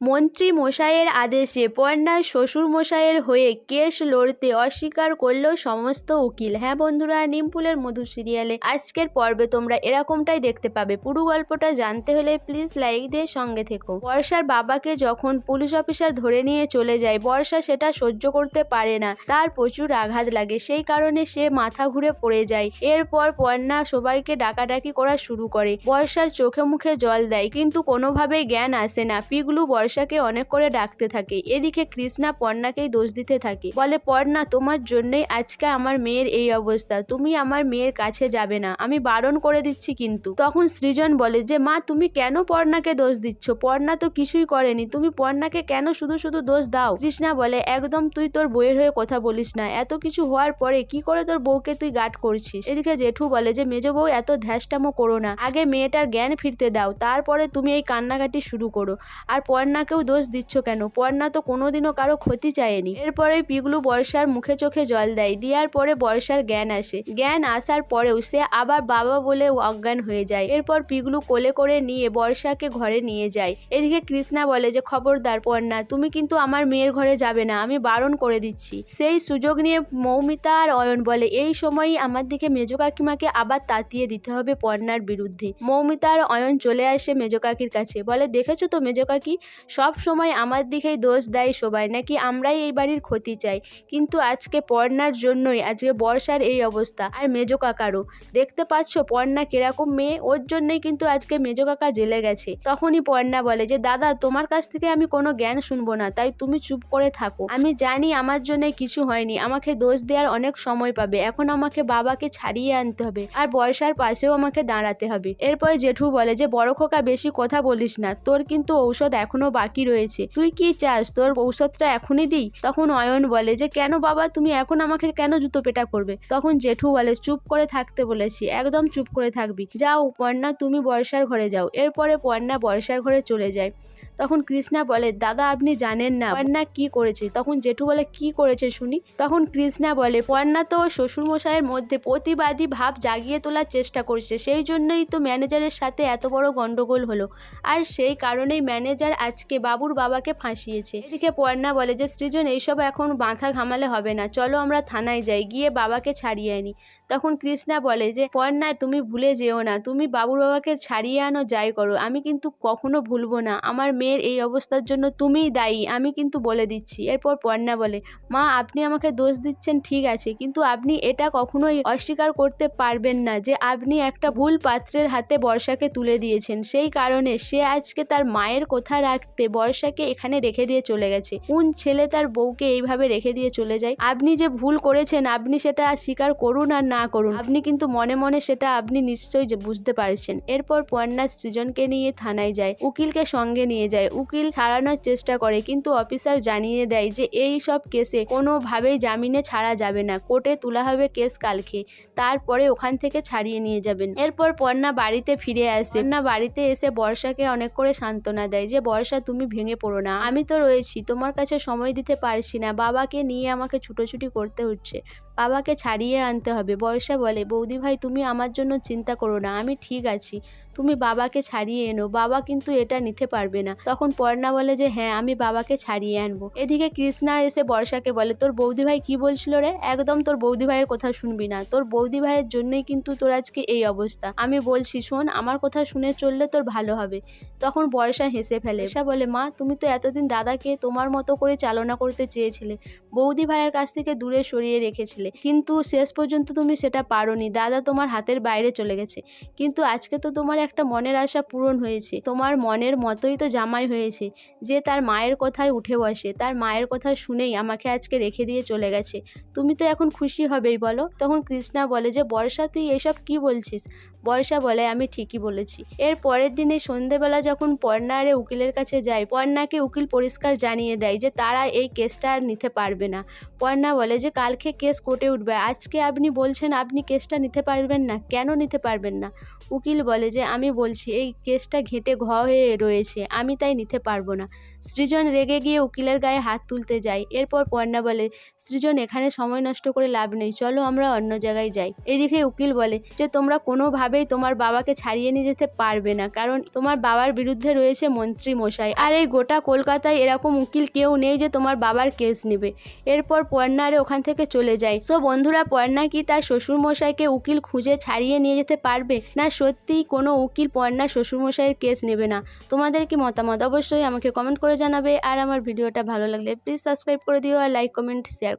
মন্ত্রী মশাইয়ের আদেশে পর্ণার শ্বশুর মশাইয়ের হয়ে কেস লড়তে অস্বীকার করল সমস্ত উকিল। হ্যাঁ বন্ধুরা নিমপুলের মধু সিরিয়ালে আজকের পর্বে তোমরা এরকমটাই দেখতে পাবে। পুরো গল্পটা জানতে হলে প্লিজ লাইক দিয়ে সঙ্গে থেকো। বর্ষার বাবাকে যখন পুলিশ অফিসার ধরে নিয়ে চলে যায়, বর্ষা সেটা সহ্য করতে পারে না। তার প্রচুর আঘাত লাগে, সেই কারণে সে মাথা ঘুরে পড়ে যায়। এরপর পর্ণা সবাইকে ডাকাডাকি করা শুরু করে। বর্ষার চোখে মুখে জল দেয়, কিন্তু কোনোভাবেই জ্ঞান আসে না। পিগলু বর্ষাকে অনেক করে ডাকতে থাকে। এদিকে কৃষ্ণা পর্ণাকেই দোষ দিতে থাকে। বলে, পর্ণা, তোমার জন্যই আজকে আমার মেয়ের এই অবস্থা। তুমি আমার মেয়ের কাছে যাবে না। আমি বারণ করে দিচ্ছি কিন্তু। তখন সৃজন বলে, যে, মা, তুমি কেন পর্ণাকে দোষ দিচ্ছ? পর্ণা তো কিছুই করেনি। তুমি পর্ণাকে কেন শুধু শুধু দোষ দাও? কৃষ্ণা বলে, একদম তুই তোর বইয়ের হয়ে কথা বলিস না। এত কিছু হওয়ার পরে কি করে তোর বউকে তুই গার্ড করছিস? এদিকে জেঠু বলে, যে, মেজ বউ, এত ধ্যাসটামো করো না। আগে মেয়েটার জ্ঞান ফিরতে দাও। তারপরে তুমি এই কান্নাকাটি শুরু করো। আর পর্ণাকেও দোষ দিচ্ছ কেন? পর্ণা তো কোনোদিনও কারও ক্ষতি চায়নি। এরপরে পিগলু বর্ষার মুখে চোখে জল দেয়। দেওয়ার পরে বর্ষার জ্ঞান আসে। জ্ঞান আসার পরেও সে আবার বাবা বলে অজ্ঞান হয়ে যায়। এরপর পিগলু কোলে করে নিয়ে বর্ষাকে ঘরে নিয়ে যায়। এদিকে কৃষ্ণা বলে যে, খবরদার পর্ণা, তুমি কিন্তু আমার মেয়ের ঘরে যাবে না। আমি বারণ করে দিচ্ছি। সেই সুযোগ নিয়ে মৌমিতা আর অয়ন বলে, এই সময়ই আমার দিকে মেজো কাকিমাকে আবার তাতিয়ে দিতে হবে পর্ণার বিরুদ্ধে। মৌমিতা আর অয়ন চলে আসে মেজো কাকির কাছে। বলে, দেখেছ তো মেজো কাকি সব সময় আমার দিকেই দোষ দেয় সবাই, নাকি আমরাই এই বাড়ির ক্ষতি চাই? কিন্তু আজকে পর্ণার জন্যই, আজকে বর্ষার এই অবস্থা। আর মেজো কাকারও। দেখতে পাচ্ছ পর্ণা কীরকম মেয়ে, ওর জন্যই কিন্তু আজকে মেজো কাকা জেলে গেছে। তখনই পর্ণা বলে যে, দাদা, তোমার কাছ থেকে আমি কোনো জ্ঞান শুনব না, তাই তুমি চুপ করে থাকো। আমি জানি আমার জন্য কিছু হয়নি, আমাকে দোষ দেওয়ার অনেক সময় পাবে। এখন আমাকে বাবাকে ছাড়িয়ে আনতে হবে, আর বর্ষার পাশেও আমাকে দাঁড়াতে হবে। এরপর জেঠু বলে যে, বড় খোকা, বেশি কথা বলিস না। তোর কিন্তু ঔষধ এখনও বাকি রয়েছে। তুই কি চাস তোর ঔষধটা এখনই দিই? তখন অয়ন বলে যে, কেন বাবা, তুমি এখন আমাকে কেন জুতো পেটা করবে? তখন জেঠু বলে, চুপ করে থাকতে বলেছি, একদম চুপ করে থাকবি। যাও, পর্ণা, তুমি বর্ষার ঘরে যাও। এরপরে পর্ণা বর্ষার ঘরে চলে যায়। তখন কৃষ্ণা বলে, দাদা, আপনি জানেন না, পর্ণা কি করেছে? তখন জেঠু বলে, কি করেছে শুনি? তখন কৃষ্ণা বলে, পর্ণা তো শ্বশুরমশাইয়ের মধ্যে প্রতিবাদী ভাব জাগিয়ে তোলার চেষ্টা করছে। সেই জন্যই তো ম্যানেজারের সাথে এত বড় গন্ডগোল হলো। আর সেই কারণেই ম্যানেজার আজকে বাবুর বাবাকে ফাঁসিয়েছে। এদিকে পর্ণা বলে যে, সৃজন, এইসব এখন মাথা ঘামালে হবে না। চলো আমরা থানায় যাই, গিয়ে বাবাকে ছাড়িয়ে আনি। তখন কৃষ্ণা বলে যে, পর্ণা, তুমি ভুলে যেও না। তুমি বাবুর বাবাকে ছাড়িয়ে আনো, যাই করো। আমি কিন্তু কখনো ভুলবো না। আমার মেয়ের এই অবস্থার জন্য তুমিই দায়ী, আমি কিন্তু বলে দিচ্ছি। এরপর পর্ণা বলে, মা, আপনি আমাকে দোষ দিচ্ছেন, ঠিক আছে। কিন্তু আপনি এটা কখনোই অস্বীকার করতে পারবেন না যে, আপনি একটা ভুল পাত্রের হাতে বর্ষাকে তুলে দিয়েছেন। সেই কারণে সে আজকে তার মায়ের কথা রাখতে বর্ষাকে এখানে রেখে দিয়ে চলে গেছে। কোন ছেলে তার বউকে এইভাবে রেখে দিয়ে চলে যায়? আপনি যে ভুল করেছেন, আপনি সেটা স্বীকার করুন আর না করুন। আপনি কিন্তু মনে মনে সেটা আপনি নিশ্চয়ই বুঝতে পারছেন। এরপর পর্ণা সৃজনকে নিয়ে থানায় যায়, উকিলকে সঙ্গে নিয়ে যায়। উকিল ছাড়ানোর চেষ্টা করে, কিন্তু অফিসার জানিয়ে দেয় যে এই সব কেসে কোনোভাবেই জামিনে ছাড়া যাবে না। কোর্টে তোলা হবে কেস কালকে, তারপরে ওখান থেকে ছাড়িয়ে নিয়ে যাবেন। এরপর পর্ণা বাড়িতে ফিরে আসে। পর্ণা বাড়িতে এসে বর্ষাকে অনেক করে সান্ত্বনা দেয় যে বর্ষা তুমি ভেঙে পড়ো না। আমি তো রয়েছি, তোমার কাছে সময় দিতে পারছি না। বাবাকে নিয়ে আমাকে ছুটোছুটি করতে হচ্ছে। বাবাকে ছাড়িয়ে আনতে হবে। বর্ষা বলে, বৌদি ভাই, তুমি আমার জন্য চিন্তা করো না, আমি ঠিক আছি। তুমি বাবাকে ছাড়িয়ে এনো, বাবা কিন্তু এটা নিতে পারবে না। তখন পর্ণা বলে যে হ্যাঁ আমি বাবাকে ছাড়িয়ে আনব। এদিকে কৃষ্ণা এসে বর্ষাকে বলে, তোর বৌদি ভাই কি বলছিল রে? একদম তোর বৌদি ভাইয়ের কথা শুনবি না। তোর বৌদি ভাইয়ের জন্যই কিন্তু তোর আজকে এই অবস্থা। আমি বলছি, শোন, আমার কথা শুনে চললে তোর ভালো হবে। তখন বর্ষা হেসে ফেলে, বর্ষা বলে, মা, তুমি তো এতদিন দাদাকে তোমার মতো করে চালনা করতে চেয়েছিলে। বৌদি ভাইয়ের কাছ থেকে দূরে সরিয়ে রেখেছিলে। কিন্তু শেষ পর্যন্ত তুমি সেটা পারোনি। দাদা তোমার হাতের বাইরে চলে গেছে। কিন্তু আজকে তো তোমার একটা মনের আশা পূরণ হয়েছে। তোমার মনের মতোই তো জামাই হয়েছে, যে তার মায়ের কথায় উঠে বসে। তার মায়ের কথা শুনেই আমাকে আজকে রেখে দিয়ে চলে গেছে। তুমি তো এখন খুশি হবেই বলো। তখন কৃষ্ণা বলে, যে বর্ষা, তুই এসব কি বলছিস? বর্ষা বলে, আমি ঠিকই বলেছি। এর পরের দিনে সন্ধেবেলা যখন পর্ণা আরে উকিলের কাছে যায়, পর্ণাকে উকিল পরিষ্কার জানিয়ে দেয় যে তারা এই কেসটা আর নিতে পারবে না। পর্ণা বলে, যে কালকে কেস কোর্টে কোর্টে উঠবে। আজকে আপনি বলছেন আপনি কেসটা নিতে পারবেন না। কেন নিতে পারবেন না? উকিল বলে যে, আমি বলছি, এই কেসটা ঘেটে ঘ হয়ে রয়েছে। আমি তাই নিতে পারব না। সৃজন রেগে গিয়ে উকিলের গায়ে হাত তুলতে যায়। এরপর পর্ণা বলে, সৃজন, এখানে সময় নষ্ট করে লাভ নেই। চলো আমরা অন্য জায়গায় যাই। এদিকে উকিল বলে, যে, তোমরা কোনোভাবেই তোমার বাবাকে ছাড়িয়ে নিয়ে যেতে পারবে না। কারণ তোমার বাবার বিরুদ্ধে রয়েছে মন্ত্রী মশাই। আর এই গোটা কলকাতায় এরকম উকিল কেউ নেই যে, তোমার বাবার কেস নেবে। এরপর পর্ণারে ওখান থেকে চলে যায়। সো বন্ধুরা, পর্ণা কি তার শ্বশুরমশাইকে উকিল খুঁজে ছাড়িয়ে নিয়ে যেতে পারবে? না, সত্যিই কোনো উকিল পর্ণা শ্বশুরমশাইয়ের কেস নেবে না। তোমাদের কি মতামত? অবশ্যই আমাকে কমেন্ট করে জানাবে। আর আমার ভিডিওটা ভালো লাগলে প্লিজ সাবস্ক্রাইব করে দিও আর লাইক কমেন্ট শেয়ার